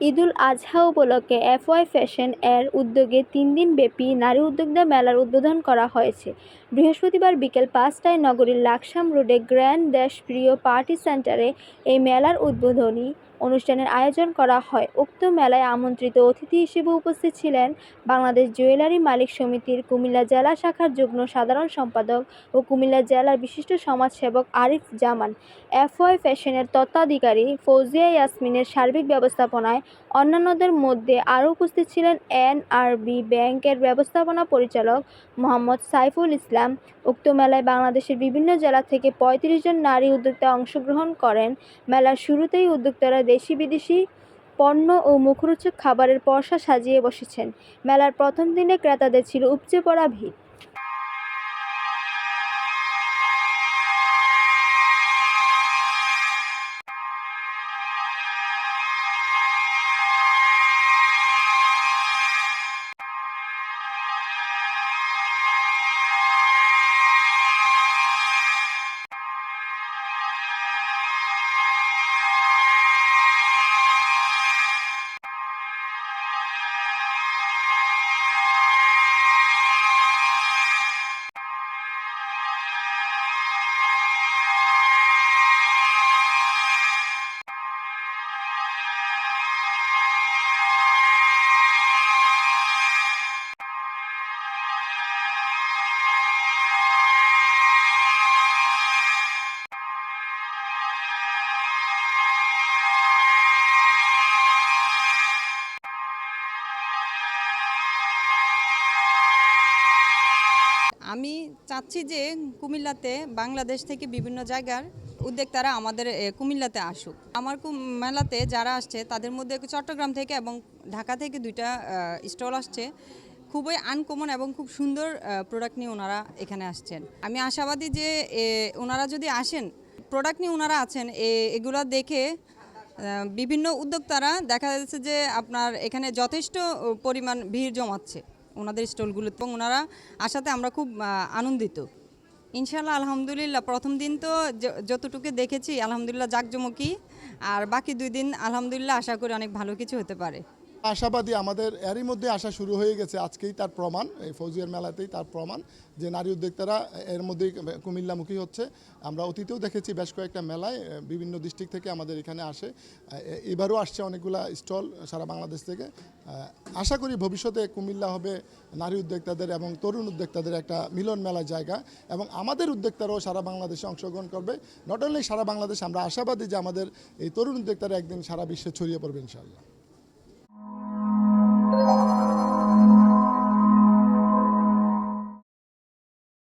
ঈদুল আজহা উপলক্ষে FY fashion এর উদ্যোগে তিন দিন ব্যাপী নারী উদ্যোক্তা মেলার উদ্বোধন করা হয়েছে। বৃহস্পতিবার বিকেল পাঁচটায় নগরীর লাকসাম রোডে গ্র্যান্ড দেশপ্রিয় পার্টি সেন্টারে এই মেলার উদ্বোধনী অনুষ্ঠানের আয়োজন করা হয়। উক্ত মেলায় আমন্ত্রিত অতিথি হিসেবে উপস্থিত ছিলেন বাংলাদেশ জুয়েলারি মালিক সমিতির কুমিল্লা জেলা শাখার যুগ্ম সাধারণ সম্পাদক ও কুমিল্লা জেলার বিশিষ্ট সমাজসেবক আরিফ জামান, এফওয়াই ফ্যাশনের তত্ত্বাধিকারী ফৌজিয়া ইয়াসমিনের সার্বিক ব্যবস্থাপনায় অন্যান্যদের মধ্যে আরও উপস্থিত ছিলেন এনআরবি ব্যাংকের ব্যবস্থাপনা পরিচালক মোহাম্মদ সাইফুল ইসলাম। উক্ত মেলায় বাংলাদেশের বিভিন্ন জেলা থেকে পঁয়ত্রিশ জন নারী উদ্যোক্তা অংশগ্রহণ করেন। মেলার শুরুতেই উদ্যোক্তারা দেশি বিদেশি পণ্য ও মুখরোচক খাবারের পসরা সাজিয়ে বসেছেন। মেলার প্রথম দিনে ক্রেতাদের ছিল উপচে পড়া ভিড়। আমি চাচ্ছি যে কুমিল্লাতে বাংলাদেশ থেকে বিভিন্ন জায়গার উদ্যোক্তারা আমাদের কুমিল্লাতে আসুক। আমার মেলাতে যারা আসছে, তাদের মধ্যে চট্টগ্রাম থেকে এবং ঢাকা থেকে দুইটা স্টল আসছে। খুবই আনকমন এবং খুব সুন্দর প্রোডাক্ট নিয়ে ওনারা এখানে আসছেন। আমি আশাবাদী যে ওনারা যদি আসেন প্রোডাক্ট নিয়ে ওনারা আছেন এগুলো দেখে বিভিন্ন উদ্যোক্তারা দেখা যাচ্ছে যে আপনার এখানে যথেষ্ট পরিমাণ ভিড় জমাচ্ছে। ওনাদের স্টলগুলোতে এবং ওনারা আসাতে আমরা খুব আনন্দিত। ইনশাল্লাহ আলহামদুলিল্লাহ, প্রথম দিন তো যতটুকু দেখেছি, আলহামদুলিল্লাহ জাকজমকি আর বাকি দুই দিন, আলহামদুলিল্লাহ, আশা করি অনেক ভালো কিছু হতে পারে। আশাবাদী আমাদের এরই মধ্যে আসা শুরু হয়ে গেছে। আজকেই তার প্রমাণ, এই ফৌজিয়ার মেলাতেই তার প্রমাণ যে নারী উদ্যোক্তারা এর মধ্যেই কুমিল্লামুখী হচ্ছে। আমরা অতীতেও দেখেছি বেশ কয়েকটা মেলায় বিভিন্ন ডিস্ট্রিক্ট থেকে আমাদের এখানে আসে। এবারও আসছে অনেকগুলা স্টল সারা বাংলাদেশ থেকে। আশা করি ভবিষ্যতে কুমিল্লা হবে নারী উদ্যোক্তাদের এবং তরুণ উদ্যোক্তাদের একটা মিলন মেলার জায়গা এবং আমাদের উদ্যোক্তারাও সারা বাংলাদেশে অংশগ্রহণ করবে। নট অনলি সারা বাংলাদেশ, আমরা আশাবাদী যে আমাদের এই তরুণ উদ্যোক্তারা একদিন সারা বিশ্বে ছড়িয়ে পড়বে ইনশাআল্লাহ।